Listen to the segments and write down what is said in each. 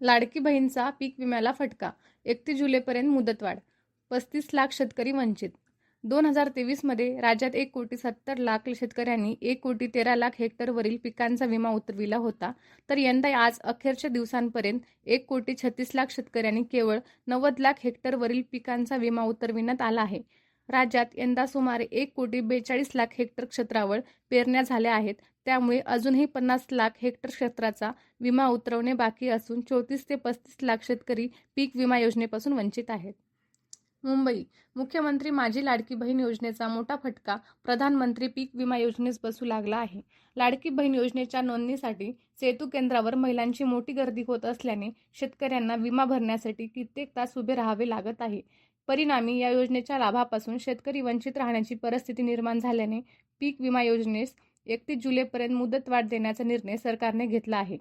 लाडकी बहीणचा पीक विम्याला फटका एकतीस जुलैपर्यंत मुदतवाढ पस्तीस लाख शेतकरी वंचित. दोन हजार तेवीसमध्ये राज्यात एक कोटी सत्तर लाख शेतकऱ्यांनी एक कोटी तेरा लाख हेक्टरवरील पिकांचा विमा उतरविला होता. तर यंदा आज अखेरच्या दिवसांपर्यंत एक कोटी छत्तीस लाख शेतकऱ्यांनी केवळ नव्वद लाख हेक्टरवरील पिकांचा विमा उतरविण्यात आला आहे. राज्यात यंदा सुमारे एक कोटी बेचाळीस लाख हेक्टर क्षेत्रावर पेरण्या झाल्या आहेत. त्यामुळे अजूनही पन्नास लाख हेक्टर क्षेत्राचा विमा उतरवणे बाकी असून चौतीस ते पस्तीस लाख शेतकरी पीक विमा योजनेपासून वंचित आहेत. मुंबई मुख्यमंत्री माझी लाडकी बहीण योजनेचा मोठा फटका प्रधानमंत्री पीक विमा योजनेस बसू लागला आहे. लाडकी बहीण योजनेच्या नोंदणीसाठी सेतू केंद्रावर महिलांची मोठी गर्दी होत असल्याने शेतकऱ्यांना विमा भरण्यासाठी कित्येक तास उभे राहावे लागत आहे. परिणामी या योजनेच्या लाभापासून शेतकरी वंचित राहण्याची परिस्थिती निर्माण झाल्याने पीक विमा योजनेस एकतीस जुलैपर्यंत मुदतवाढ देण्याचा निर्णय सरकारने घेतला आहे.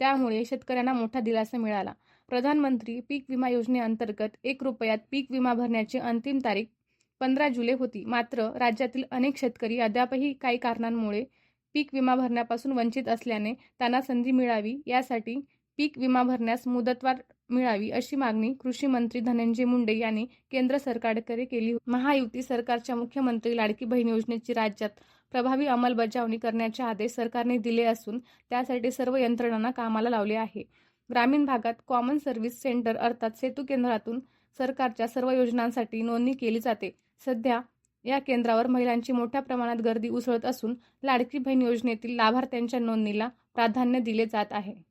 त्यामुळे शेतकऱ्यांना मोठा दिलासा मिळाला. प्रधानमंत्री पीक विमा योजनेअंतर्गत एक रुपयात पीक विमा भरण्याची अंतिम तारीख पंधरा जुलै होती. मात्र राज्यातील अनेक शेतकरी अद्यापही काही कारणांमुळे पीक विमा भरण्यापासून वंचित असल्याने त्यांना संधी मिळावी यासाठी पीक विमा भरण्यास मुदतवाढ मिळावी अशी मागणी कृषी मंत्री धनंजय मुंडे यांनी केंद्र सरकारकडे केली. महायुती सरकारच्या मुख्यमंत्री लाडकी बहीण योजनेची राज्यात प्रभावी अंमलबजावणी करण्याचे आदेश सरकारने दिले असून त्यासाठी सर्व यंत्रणांना कामाला लावले आहे. ग्रामीण भागात कॉमन सर्व्हिस सेंटर अर्थात सेतू केंद्रातून सरकारच्या सर्व योजनांसाठी नोंदणी केली जाते. सध्या या केंद्रावर महिलांची मोठ्या प्रमाणात गर्दी उसळत असून लाडकी बहीण योजनेतील लाभार्थ्यांच्या नोंदणीला प्राधान्य दिले जात आहे.